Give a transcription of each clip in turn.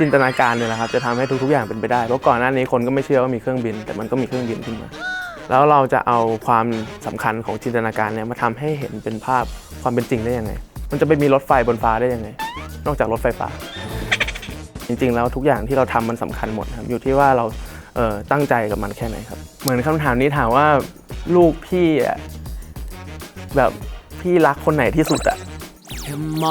จินตนาการเนี่ยแหละครับจะทำให้ทุกๆอย่างเป็นไปได้เพราะก่อนหน้านี้คนก็ไม่เชื่อว่ามีเครื่องบิน แต่มันก็มีเครื่องบินขึ้นมา แล้วเราจะเอาความสำคัญของจินตนาการเนี่ยมาทำให้เห็นเป็นภาพความเป็นจริงได้ยังไง มันจะไปมีรถไฟบนฟ้าได้ยังไง นอกจากรถไฟฟ้า จริงๆ แล้วทุกอย่างที่เราทำมันสำคัญหมดครับอยู่ที่ว่าเราเตั้งใจกับมันแค่ไหนครับ เหมือนคำถามนี้ถามว่าลูกพี่แบบพี่รักคนไหนที่สุดอะแค่ม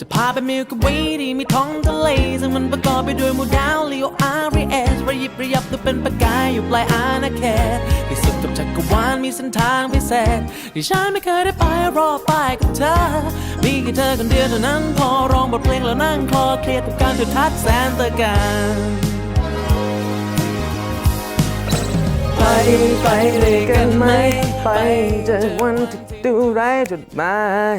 จะพาไปมิลก w ว y ที่มีท้องทะเลซึ่งมันประกอบไปด้วยหมูดาวลีโออาร์เอสระยิบระยับตัวเป็นประกายอยู่ปลายอาณาเขตที่สุดกับจักรวาลมีเส้นทางพิเศษที่ฉันไม่เคยได้ไปรอไปกับเธอ มีแค่เธอคนเดียวเท่านั้นพอร้องบทเพลงแล้วนั่งคลอเครียดกับการจุดทัดแสนตะการไปไปเลยกันไหม ไปเจอวันที่ดูไร้จุดหมาย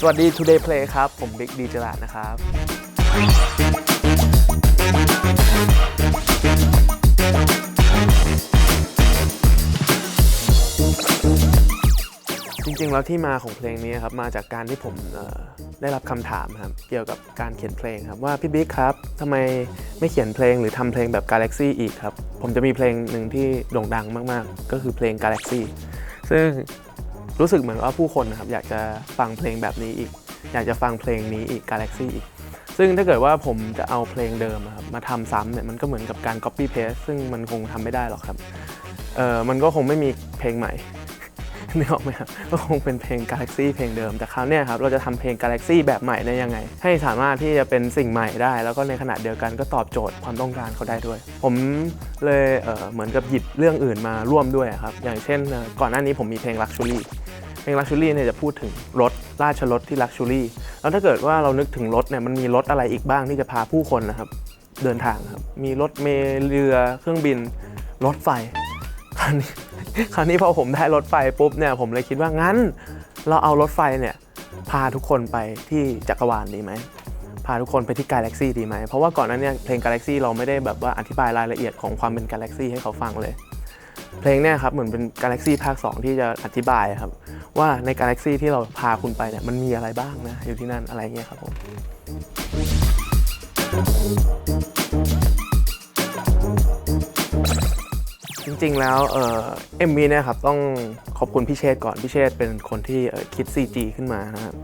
สวัสดี Today Play ครับ ผมบิ๊กดีจลาดนะครับ จริงๆ แล้วที่มาของเพลงนี้ครับ มาจากการที่ผมได้รับคำถามครับ เกี่ยวกับการเขียนเพลงครับว่าพี่บิ๊กครับทำไมไม่เขียนเพลงหรือทำเพลงแบบ Galaxy อีกครับ ผมจะมีเพลงหนึ่งที่โด่งดังมากๆ ก็คือเพลง Galaxy ซึ่ง รู้สึกเหมือนว่าผู้คนนะครับอยากจะฟังเพลงแบบนี้อีก อยากจะฟังเพลงนี้อีก Galaxy อีก ซึ่งถ้าเกิดว่าผมจะเอาเพลงเดิมครับมาทำซ้ำเนี่ยมันก็เหมือนกับการ copy paste ซึ่งมันคงทำไม่ได้หรอกครับเออมันก็คงไม่มีเพลงใหม่ นึกออกไหมครับก็คงเป็นเพลง Galaxy เพลงเดิมแต่คราวนี้ครับเราจะทำเพลง Galaxy แบบใหม่ได้ยังไง ให้สามารถที่จะเป็นสิ่งใหม่ได้ แล้วก็ในขณะเดียวกันก็ตอบโจทย์ความต้องการเขาได้ด้วย ผมเลยเเหมือนกับหยิบเรื่องอื่นมาร่วมด้วยครับอย่างเช่น ก่อนหน้านี้ผมมีเพลง Luxury เพลง Luxury เนี่ยจะพูดถึงรถราชรถที่ Luxury แล้วถ้าเกิดว่าเรานึกถึงรถเนี่ยมันมีรถอะไรอีกบ้างที่จะพาผู้คนนะครับเดินทางครับมีรถเมล์เรือเครื่องบินรถไฟคราวนี้ คราวนี้พอผมได้รถไฟปุ๊บเนี่ยผมเลยคิดว่างั้น เราเอารถไฟเนี่ยพาทุกคนไปที่จักรวาลดีไหมพาทุกคนไปที่ Galaxy ดีไหมเพราะว่าก่อนหนั้นเนี่ยเพลง Galaxy เราไม่ได้แบบว่าอธิบายรายละเอียดของความเป็น Galaxy ให้เขาฟังเลยเพลงเนี่ยครับเหมือนเป็น Galaxy ภาค 2 ที่จะอธิบายครับ ว่าใน Galaxy ที่เราพาคุณไปเนี่ยมันมีอะไรบ้างนะอยู่ที่นั่นอะไรเงี้ยครับผม จริงๆ แล้วเอ็มวีเนี่ยครับต้องขอบคุณพี่เชษก่อนพี่เชษเป็นคนที่คิด CG ขึ้นมานะครับ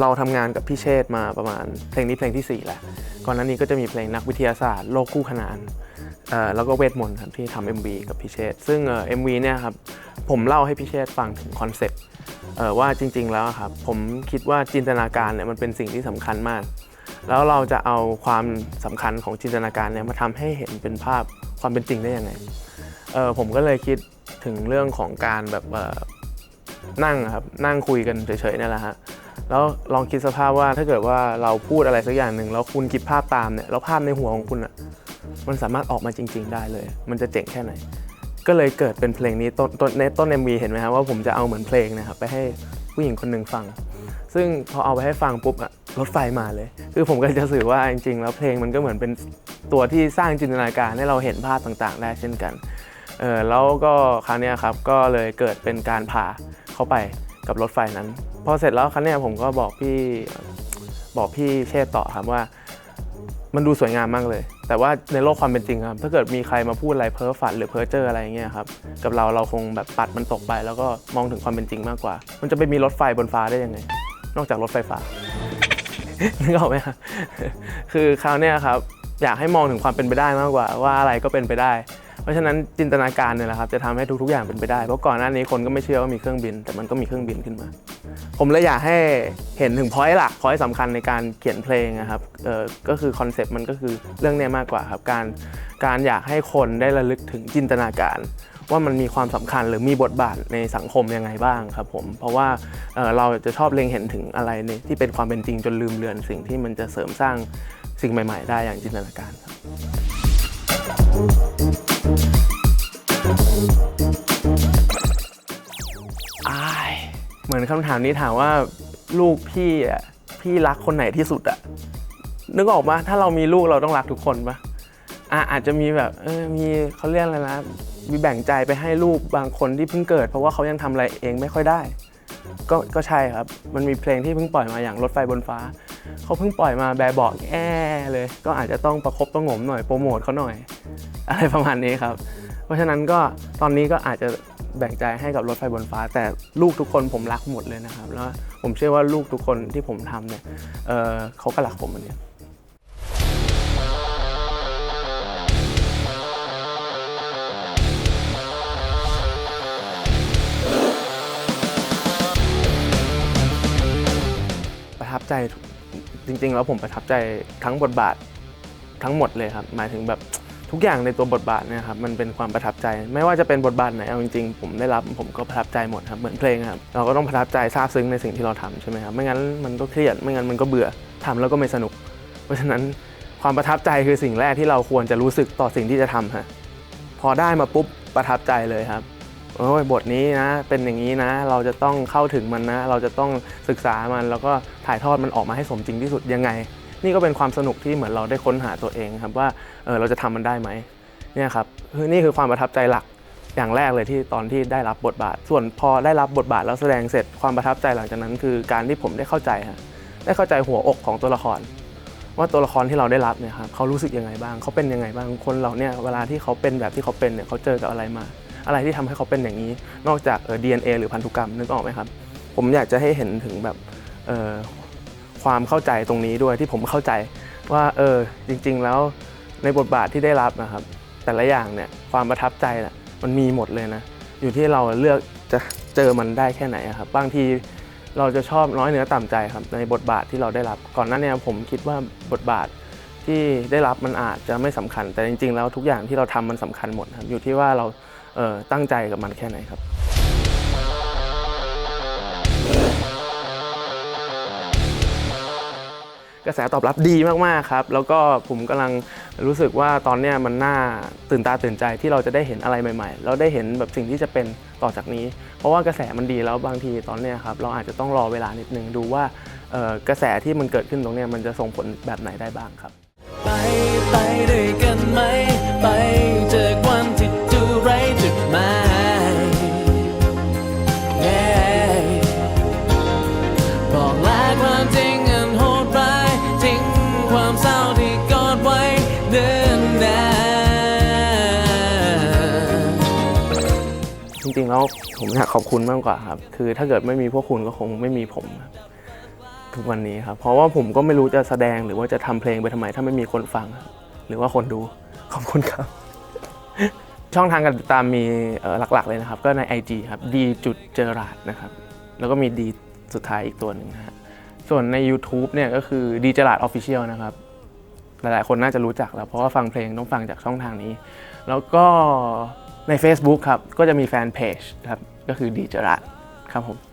เราทำงานกับพี่เชษมาประมาณเพลงนี้เพลงที่ 4 แล้วก่อนหน้านี้ก็จะมีเพลงนักวิทยาศาสตร์โลกคู่ขนานแล้วก็เวทมนต์ครับที่ทำ MV กับพี่เชษซึ่งเอ็มวีเนี่ยครับผมเล่าให้พี่เชษฟังถึงคอนเซ็ปต์ว่าจริง ๆ แล้วครับผมคิดว่าจินตนาการเนี่ยมันเป็นสิ่งที่สำคัญมาก แล้วเราจะเอาความสำคัญของจินตนาการเนี่ยมาทำให้เห็นเป็นภาพความเป็นจริงได้ยังไง เออผมก็เลยคิดถึงเรื่องของการแบบนั่งครับนั่งคุยกันเฉยๆนี่แหละฮะแล้วลองคิดสภาพว่าถ้าเกิดว่าเราพูดอะไรสักอย่างหนึ่งแล้วคุณคิดภาพตามเนี่ยแล้วภาพในหัวของคุณอะมันสามารถออกมาจริง ๆ ได้เลย มันจะเจ๋งแค่ไหน ก็เลยเกิดเป็นเพลงนี้ต้นต้นในต้น MV เห็นไหมครับว่าผมจะเอาเหมือนเพลงนะครับไปให้ผู้หญิงคนหนึ่งฟัง ซึ่งพอเอาไปให้ฟังปุ๊บอะรถไฟมาเลย คือผมก็จะสื่อว่าจริงๆ แล้วเพลงมันก็เหมือนเป็นตัวที่สร้างจินตนาการให้เราเห็นภาพต่างๆ ได้เช่นกัน เออแล้วก็ครั้งนี้ครับก็เลยเกิดเป็นการพาเข้าไปกับรถไฟนั้นพอเสร็จแล้วครั้งนี้ผมก็บอกพี่บอกพี่เชษต่อครับว่า มันดูสวยงามมากเลย แต่ว่าในโลกความเป็นจริงครับ ถ้าเกิดมีใครมาพูดอะไรเพ้อฝันหรือเพ้อเจออะไรอย่างเงี้ยครับกับเราเราคงแบบปัดมันตกไป แล้วก็มองถึงความเป็นจริงมากกว่า มันจะไปมีรถไฟบนฟ้าได้ยังไง นอกจากรถไฟฟ้านึกออกไหมครับคือคราวนี้ครับอยากให้มองถึงความเป็นไปได้มากกว่า ว่าอะไรก็เป็นไปได้ เพราะฉะนั้นจินตนาการเนี่ยแหละครับจะทำให้ทุกๆอย่างเป็นไปได้ เพราะก่อนหน้านี้คนก็ไม่เชื่อว่ามีเครื่องบิน แต่มันก็มีเครื่องบินขึ้นมา ผมเลยอยากให้เห็นถึงพอยต์หลักพอยต์สำคัญในการเขียนเพลงนะครับเออก็คือคอนเซปต์มันก็คือเรื่องนี้มากกว่าครับการการอยากให้คนได้ระลึกถึงจินตนาการว่ามันมีความสำคัญหรือมีบทบาทในสังคมยังไงบ้างครับผม เพราะว่าเเราจะชอบเล็งเห็นถึงอะไรนที่เป็นความเป็นจริงจนลืมเลือนสิ่งที่มันจะเสริมสร้างสิ่งใหม่ ๆ ได้อย่างจินตนาการครับ อายเหมือนคำถามนี้ถามว่าลูกพี่อะพี่รักคนไหนที่สุดอะนึกออกปะถ้าเรามีลูกเราต้องรักทุกคนปะอะอาจจะมีแบบเออมีเขาเรียกอะไรนะมีแบ่งใจไปให้ลูกบางคนที่เพิ่งเกิด เพราะว่าเขายังทำอะไรเองไม่ค่อยได้ ก็ก็ใช่ครับ มันมีเพลงที่เพิ่งปล่อยมาอย่างรถไฟบนฟ้า เขาเพิ่งปล่อยมาแบบบอกแอ้เลย ก็อาจจะต้องประคบประงมหน่อยโปรโมทเขาหน่อย อะไรประมาณนี้ครับ เพราะฉะนั้นก็ตอนนี้ก็อาจจะแบ่งใจให้กับรถไฟบนฟ้า แต่ลูกทุกคนผมรักหมดเลยนะครับ แล้วผมเชื่อว่าลูกทุกคนที่ผมทำเนี่ยเเขาก็รักผมเหมือนกันประทับใจจริง ๆ แล้วผมประทับใจทั้งบทบาททั้งหมดเลยครับ หมายถึงแบบ ทุกอย่างในตัวบทบาทเนี่ยครับมันเป็นความประทับใจ ไม่ว่าจะเป็นบทบาทไหนเอาจริงๆ ผมได้รับผมก็ประทับใจหมดครับเหมือนเพลงครับเราก็ต้องประทับใจซาบซึ้งในสิ่งที่เราทำใช่ไหมครับไม่งั้นมันก็เครียดไม่งั้นมันก็เบื่อทำแล้วก็ไม่สนุก เพราะฉะนั้นความประทับใจคือสิ่งแรกที่เราควรจะรู้สึกต่อสิ่งที่จะทำฮะพอได้มาปุ๊บประทับใจเลยครับโอ้ยบทนี้นะเป็นอย่างนี้นะ เราจะต้องเข้าถึงมันนะ เราจะต้องศึกษามันแล้วก็ถ่ายทอดมันออกมาให้สมจริงที่สุดยังไง นี่ก็เป็นความสนุกที่เหมือนเราได้ค้นหาตัวเองครับว่าเออเราจะทำมันได้ไหมเนี่ยครับคือนี่คือความประทับใจหลักอย่างแรกเลยที่ตอนที่ได้รับบทบาท ส่วนพอได้รับบทบาทแล้วแสดงเสร็จความประทับใจหลังจากนั้น คือการที่ผมได้เข้าใจฮะได้เข้าใจหัวอกของตัวละคร ว่าตัวละครที่เราได้รับเนี่ยครับเขารู้สึกยังไงบ้างเขาเป็นยังไงบ้างคนเราเนี่ยเวลาที่เขาเป็นแบบที่เขาเป็นเนี่ยเขาเจอกับอะไรมา อะไรที่ทำให้เขาเป็นอย่างนี้ นอกจากเอ่อ DNA หรือพันธุกรรมนึกออกไหมครับ ผมอยากจะให้เห็นถึงแบบเอ่อ ความเข้าใจตรงนี้ด้วยที่ผมเข้าใจว่าเออจริง ๆ แล้วในบทบาทที่ได้รับนะครับ แต่ละอย่างเนี่ยความประทับใจน่ะมันมีหมดเลยนะ อยู่ที่เราเลือกจะเจอมันได้แค่ไหนอะครับบางทีเราจะชอบน้อยเนื้อต่ำใจครับในบทบาทที่เราได้รับ ก่อนหน้านี้ผมคิดว่าบทบาทที่ได้รับมันอาจจะไม่สำคัญ แต่จริง ๆ แล้วทุกอย่างที่เราทำมันสำคัญหมดครับอยู่ที่ว่าเราเออตั้งใจกับมันแค่ไหนครับ กระแสตอบรับดีมากๆครับ แล้วก็ผมกำลังรู้สึกว่าตอนเนี้ยมันน่าตื่นตาตื่นใจที่เราจะได้เห็นอะไรใหม่ๆแล้วได้เห็นแบบสิ่งที่จะเป็นต่อจากนี้ เพราะว่ากระแสมันดีแล้วบางทีตอนเนี้ยครับเราอาจจะต้องรอเวลานิดนึงดูว่ากระแสที่มันเกิดขึ้นตรงเนี้ยมันจะส่งผลแบบไหนได้บ้างครับ ไปไปด้วยกันไหมไปเจอ ผมอยากขอบคุณมากกว่าครับ คือถ้าเกิดไม่มีพวกคุณก็คงไม่มีผมทุกวันนี้ครับ เพราะว่าผมก็ไม่รู้จะแสดงหรือว่าจะทำเพลงไปทำไม ถ้าไม่มีคนฟัง หรือว่าคนดูขอบคุณครับ ช่องทางการติดตามมีหลักๆ เลยนะครับ ก็ใน IG ครับ d จุดเจอราดนะครับ แล้วก็มี D สุดท้ายอีกตัวหนึ่งนะฮะส่วนใน YouTube เนี่ยก็คือ d เจอราดออฟฟิเชียลนะครับหลายๆคนน่าจะรู้จักแล้ว เพราะว่าฟังเพลงต้องฟังจากช่องทางนี้ แล้วก็ ใน Facebook ครับ ก็จะมีแฟนเพจครับ ก็คือดีจระครับผม